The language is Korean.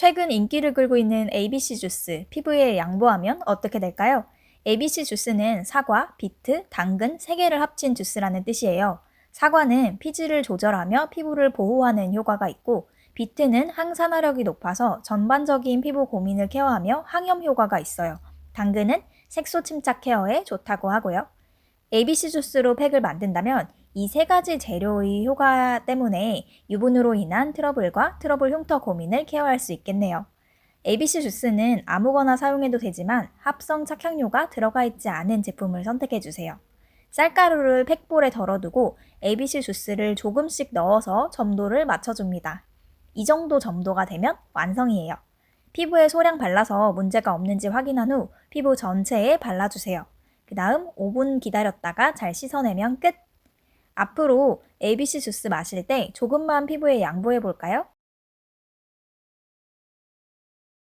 최근 인기를 끌고 있는 ABC 주스, 피부에 양보하면 어떻게 될까요? ABC 주스는 사과, 비트, 당근 3개를 합친 주스라는 뜻이에요. 사과는 피지를 조절하며 피부를 보호하는 효과가 있고, 비트는 항산화력이 높아서 전반적인 피부 고민을 케어하며 항염 효과가 있어요. 당근은 색소 침착 케어에 좋다고 하고요. ABC 주스로 팩을 만든다면 이 세 가지 재료의 효과 때문에 유분으로 인한 트러블과 트러블 흉터 고민을 케어할 수 있겠네요. ABC 주스는 아무거나 사용해도 되지만 합성 착향료가 들어가 있지 않은 제품을 선택해 주세요. 쌀가루를 팩볼에 덜어두고 ABC 주스를 조금씩 넣어서 점도를 맞춰줍니다. 이 정도 점도가 되면 완성이에요. 피부에 소량 발라서 문제가 없는지 확인한 후 피부 전체에 발라주세요. 그 다음 5분 기다렸다가 잘 씻어내면 끝! 앞으로 ABC 주스 마실 때 조금만 피부에 양보해 볼까요?